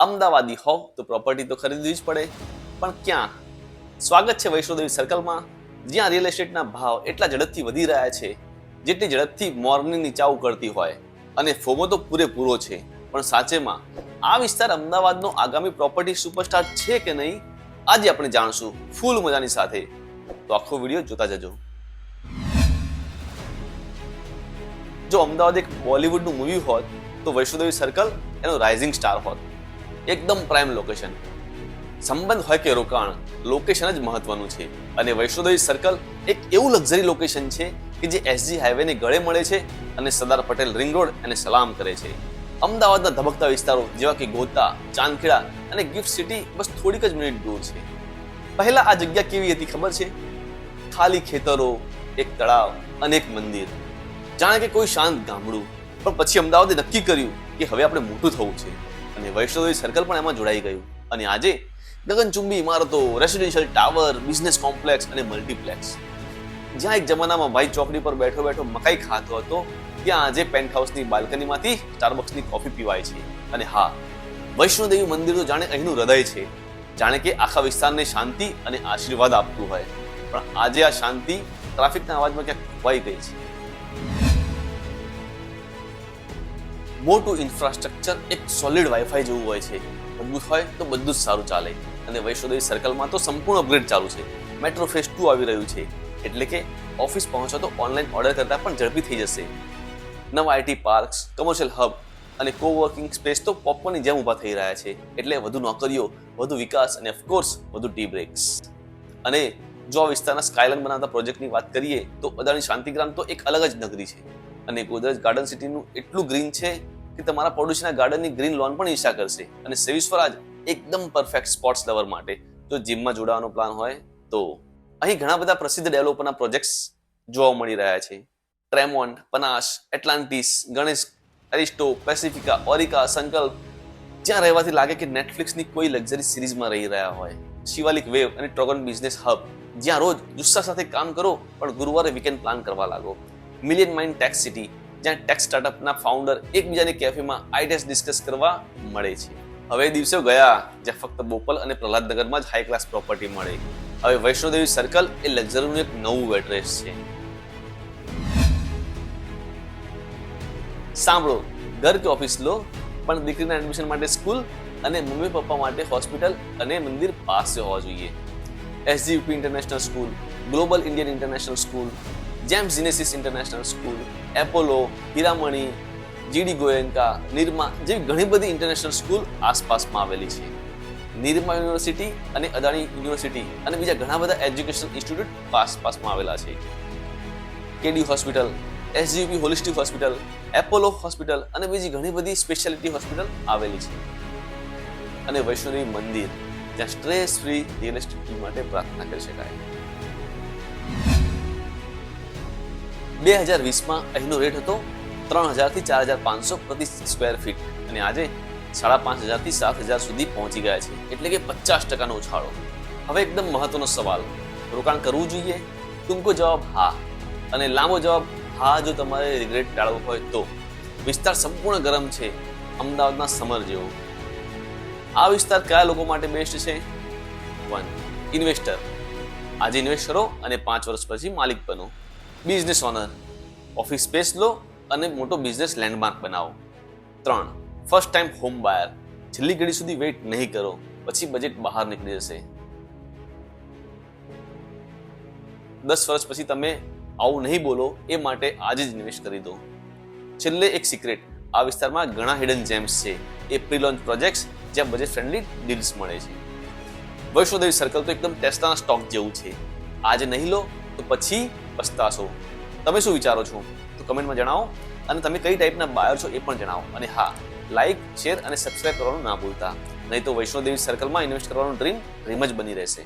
અમદાવાદી હોવ તો પ્રોપર્ટી તો ખરીદવી જ પડે. પણ ક્યાં? સ્વાગત છે વૈષ્ણોદેવી સર્કલમાં જ્યાં રિયલ એસ્ટેટના ભાવ એટલા ઝડપથી વધી રહ્યા છે, જેટલી ઝડપથી મોર્નિંગની ચાવ કરતી હોય. અને ફોમો તો પૂરેપૂરો છે. પણ સાચેમાં, આ વિસ્તાર અમદાવાદનો આગામી પ્રોપર્ટી સુપરસ્ટાર છે કે નહીં, આજે આપણે જાણશું ફૂલ મજાની સાથે. તો આખો વીડિયો જોતા જજો. જો અમદાવાદ એક બોલિવૂડનું મૂવી હોત, તો વૈષ્ણોદેવી સર્કલ એનો રાઇઝિંગ સ્ટાર હોત. એકદમ પ્રાઇમ લોકેશન. સંબંધ હોય કે રોકાણ, લોકેશન જ મહત્વનું છે. અને વૈષ્ણોદેવી સર્કલ એક એવું લક્ઝરી લોકેશન છે કે જે એસજી હાઈવેને ગળે મળે છે અને સરદાર પટેલ રિંગ રોડ એને સલામ કરે છે. અમદાવાદના ધબકતા વિસ્તારો જેવા કે ગોતા, ચાંદખેડા અને ગિફ્ટ સિટી બસ થોડીક જ મિનિટ દૂર છે. પહેલા આ જગ્યા કેવી હતી ખબર છે? ખાલી ખેતરો, એક તળાવ અને એક મંદિર. જાણે કે કોઈ શાંત ગામડું. પણ પછી અમદાવાદે નક્કી કર્યું કે હવે આપણે મોટું થવું છે. અને વૈષ્ણોદેવી સર્કલ પણ એમાં જોડાઈ ગયું. અને આજે ગગનચુંબી ઇમારતો રેસિડેન્શિયલ ટાવર બિઝનેસ કોમ્પ્લેક્સ અને મલ્ટીપ્લેક્સ જ્યાં એક જમાનામાં ભાઈ ચોકડી પર બેઠો બેઠો મકાઈ ખાતો હતો, ત્યાં આજે પેન્ટ હાઉસની બાલ્કનીમાંથી સ્ટારબક્સની કોફી પીવાય છે. અને હા, વૈષ્ણોદેવી મંદિર તો જાણે અહીંનું હૃદય છે. જાણે કે આખા વિસ્તારને શાંતિ અને આશીર્વાદ આપતું હોય. પણ આજે આ શાંતિ ટ્રાફિકના અવાજમાં ક્યાંક ખોવાઈ ગઈ છે. મોટું ઇન્ફ્રાસ્ટ્રક્ચર એક સોલિડ વાઈફાઈ જેવું હોય છે. મજબૂત હોય તો બધું જ સારું ચાલે. અને વૈષ્ણોદેવી સર્કલમાં તો સંપૂર્ણ અપગ્રેડ ચાલુ છે. મેટ્રો ફેસ ટુ આવી રહ્યું છે. એટલે કે ઓફિસ પહોંચો તો ઓનલાઈન ઓર્ડર કરતાં પણ ઝડપી થઈ જશે. નવા આઈટી પાર્ક્સ કમર્શિયલ હબ અને કોવર્કિંગ સ્પેસ તો પોપકોર્નની જેમ ઊભા થઈ રહ્યા છે. એટલે વધુ નોકરીઓ, વધુ વિકાસ અને ઓફકોર્સ વધુ ટી બ્રેક્સ અને જો વિસ્તારના સ્કાયલાઇન બનાવતા પ્રોજેક્ટની વાત કરીએ તો અદાણી શાંતિગ્રામ તો એક અલગ જ નગરી છે. અને ગોદરેજ ગાર્ડન સિટીનું એટલું ગ્રીન છે કે તમારા પડોશીના ગાર્ડનની ગ્રીન લોન પણ ઈર્ષા કરશે. અને સેવી સ્વરાજ એકદમ પરફેક્ટ સ્પોર્ટ્સ લવર માટે. જો જીમમાં જોડાવાનો પ્લાન હોય તો અહીં ઘણા બધા પ્રસિદ્ધ ડેવલપરના પ્રોજેક્ટ્સ જોવા મળી રહ્યા છે. Tremont Panache Atlantis Ganesh Aristo Pacifica Orica Sankalp જ્યાં રહેવાથી લાગે કે નેટફ્લિક્સની કોઈ લક્ઝરી સિરીઝમાં રહી રહ્યા હોય. શિવાલિક વેવ અને ટ્રોગન બિઝનેસ હબ જ્યાં રોજ જુસ્સા સાથે કામ કરો, પણ ગુરુવારે વીકેન્ડ પ્લાન કરવા લાગો. મિલિયન માઇન્ડ ટેક્સ સિટી જ્યાં ટેક્સ સ્ટાર્ટઅપના ફાઉન્ડર એકબીજાની કેફેમાં આઈડિયાસ ડિસ્કસ કરવા મળે છે. હવે દિવસો ગયા, જ્યાં ફક્ત બોપલ અને પ્રહલાદનગરમાં જ હાઈ ક્લાસ પ્રોપર્ટી મળે. હવે વૈષ્ણોદેવી સર્કલ એ લક્ઝરીનું એક નવું એડ્રેસ છે. સાંભળો, ઘર કે ઓફિસ લો, પણ દીકરીના એડમિશન માટે સ્કૂલ અને મમ્મી પપ્પા માટે હોસ્પિટલ અને મંદિર પાસે હોવા જોઈએ. SGUP international school global Indian international school Gems Genesis international school Apollo Hiramani GD Goenka Nirma જેવી ઘણી બધી ઇન્ટરનેશનલ સ્કૂલ આસપાસમાં આવેલી છે. નિરમા યુનિવર્સિટી અને અદાણી યુનિવર્સિટી અને બીજા ઘણા બધા એજ્યુકેશન ઇન્સ્ટિટ્યૂટ આસપાસમાં આવેલા છે. KD hospital SGUP holistic hospital Apollo hospital અને બીજી ઘણી બધી સ્પેશિયાલિટી હોસ્પિટલ આવેલી છે. અને વૈષ્ણવી મંદિર, જ્યાં સ્ટ્રેસ ફ્રી રિયલ માટે પ્રાર્થના કરી શકાય. બે હજાર વીસમાં અહીંનો રેટ હતો ત્રણ હજારથી ચાર હજાર પાંચસો પ્રતિ સ્ક્વેર ફીટ અને આજે સાડા પાંચ હજારથી સાત હજાર સુધી પહોંચી ગયા છે. એટલે કે પચાસ ટકાનો ઉછાળો. હવે એકદમ મહત્વનો સવાલ. રોકાણ કરવું જોઈએ? ટૂંકો જવાબ હા. અને લાંબો જવાબ હા જો તમારે રિગ્રેટ ટાળવો હોય તો. વિસ્તાર સંપૂર્ણ ગરમ છે. અમદાવાદના સમર જેવો. આ વિસ્તાર કયા લોકો માટે બેસ્ટ છે? વન ઇન્વેસ્ટર આજે ઇન્વેસ્ટ કરો અને પાંચ વર્ષ પછી માલિક બનો. બિઝનેસ ઓનર, ઓફિસ સ્પેસ લો અને મોટો બિઝનેસ લેન્ડમાર્ક બનાવો. ત્રણ, ફર્સ્ટ ટાઈમ હોમ બાયર, છેલ્લી ઘડી સુધી વેઇટ નહીં કરો, પછી બજેટ બહાર નીકળી જશે. દસ વર્ષ પછી તમે આવું નહીં બોલો, એ માટે આજે જ ઇન્વેસ્ટ કરી દો. છેલ્લે એક સિક્રેટ આ વિસ્તારમાં ઘણા હિડન જેમ્સ છે. એ પ્રી લોન્ચ પ્રોજેક્ટ્સ જ્યાં બજેટ ફ્રેન્ડલી ડીલ્સ મળે છે. વૈષ્ણોદેવી સર્કલ તો એકદમ ટેસ્ટાના સ્ટોક જેવું છે. આજે નહીં લો, તો પછી પસ્તાશો. તમે શું વિચારો છો? તો કમેન્ટમાં જણાવો. અને તમે કઈ ટાઈપના બાયર છો એ પણ જણાવો. અને હા લાઈક શેર અને સબસ્ક્રાઇબ કરવાનું ના ભૂલતા. નહીં તો વૈષ્ણોદેવી સર્કલમાં ઇન્વેસ્ટ કરવાનું ડ્રીમ ડ્રીમ જ બની રહેશે.